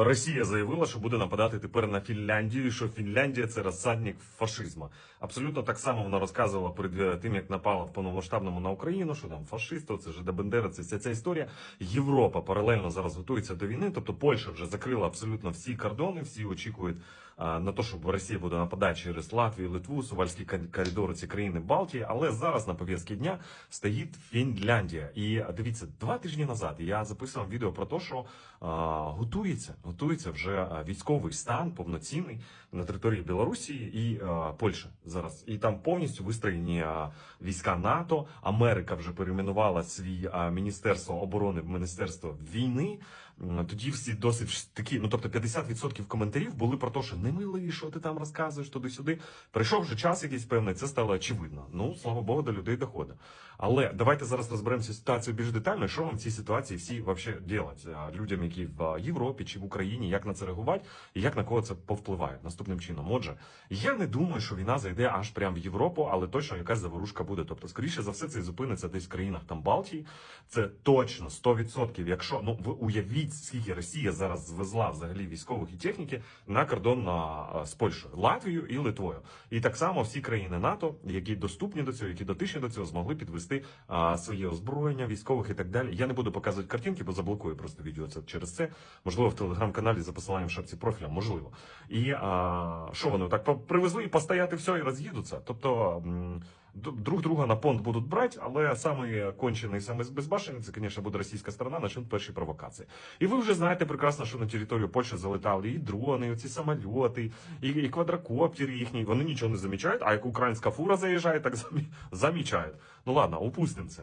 Росія заявила, що буде нападати тепер на Фінляндію, і що Фінляндія це розсадник фашизму. Абсолютно так само вона розказувала перед е, тим, як напала в повномасштабному на Україну, що там фашисти, це ж Бендера, це вся ця історія. Європа паралельно зараз готується до війни. Тобто Польща вже закрила абсолютно всі кордони, всі очікують на те, що Росія буде нападати через Латвію, Литву, Сувальські коридори, ці країни Балтії. Але зараз на пов'язки дня стоїть Фінляндія. І дивіться, два тижні назад я записував відео про те, що готується, готується вже військовий стан повноцінний на території Білорусі і Польщі зараз. І там повністю вистроєні війська НАТО. Америка вже перейменувала свій міністерство оборони в міністерство війни. Тоді всі досить такі, ну тобто 50% коментарів були про те, що не милий, що ти там розказуєш туди-сюди. Прийшов вже час якийсь певний, це стало очевидно. Ну слава Богу, до людей доходить. Але давайте зараз розберемося ситуацію більш детально. Що вам в цій ситуації всі делать а, людям, які в Європі чи в Україні, як на це реагувати і як на кого це повпливає наступним чином. Отже, я не думаю, що війна зайде аж прямо в Європу, але точно якась заворушка буде. Тобто, скоріше за все, це зупиниться десь в країнах там Балтії. Це точно 100%. Якщо ну ви уявіть, скільки Росія зараз звезла взагалі військових і техніки на кордон на, з Польщею, Латвією і Литвою. І так само всі країни НАТО, які доступні до цього, які дотичні до цього, змогли підвести а, своє озброєння військових і так далі. Я не буду показувати картинки, бо заблокую просто відео це через це. Можливо, в телеграм-каналі за посиланням в шапці профіля, можливо. І а, що вони так привезли і постояти все і роз'їдуться. Тобто. Друг друга на понт будуть брати, але самий кончений, самий безбашений, це, звісно, буде російська сторона, почнуть перші провокації. І ви вже знаєте прекрасно, що на територію Польщі залетали і дрони, і ці самольоти, і, і квадрокоптери їхні. Вони нічого не замічають, а як українська фура заїжджає, так замі- замічають. Ну ладно, упустимо це.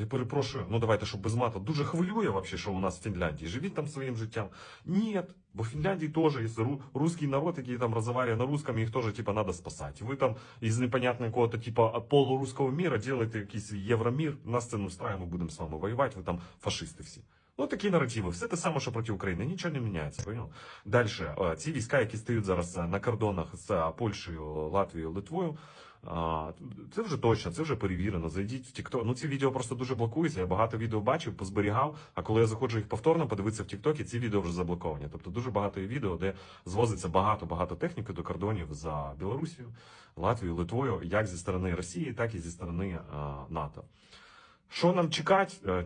Я перепрошую, ну давайте, щоб без мату. Дуже хвилює вообще, що у нас в Фінляндії. Живіть там своїм життям. Ні, бо в Фінляндії теж є русський народ, який там розмовляє на русском, їх теж типа треба спасати. Ви там із непонятного какого-то типа полурусского міра делаете якийсь євромір, нас це не устраиває, ми будемо з вами воювати, ви там фашисти всі. Ну, такі наративи. Все те саме, що проти України. Нічого не міняється. Понял? Далі, е, ці війська, які стоять зараз е, на кордонах з е, Польщею, Латвією, Литвою, це вже точно, це вже перевірено. Зайдіть в TikTok. Ну ці відео просто дуже блокуються. Я багато відео бачив, позберігав. А коли я заходжу їх повторно, подивитися в TikTok, ці відео вже заблоковані. Тобто дуже багато є відео, де звозиться багато багато техніки до кордонів за Білорусію, Латвією, Литвою, як зі сторони Росії, так і зі сторони НАТО. Що нам чекати? Е,